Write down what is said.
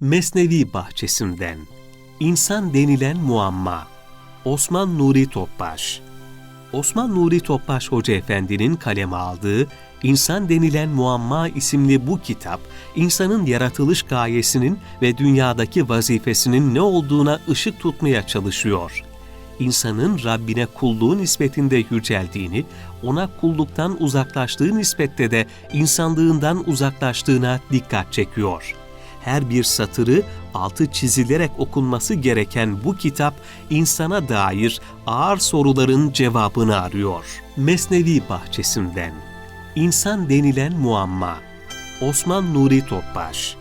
Mesnevi Bahçesinden İnsan denilen muamma Osman Nuri Topbaş Osman Nuri Topbaş Hoca Efendi'nin kaleme aldığı İnsan denilen Muamma isimli bu kitap, insanın yaratılış gayesinin ve dünyadaki vazifesinin ne olduğuna ışık tutmaya çalışıyor. İnsanın Rabbine kulluğu nispetinde yüceldiğini, ona kulluktan uzaklaştığı nispette de insanlığından uzaklaştığına dikkat çekiyor. Her bir satırı altı çizilerek okunması gereken bu kitap insana dair ağır soruların cevabını arıyor. Mesnevi Bahçesinden. İnsan denilen muamma. Osman Nuri Topbaş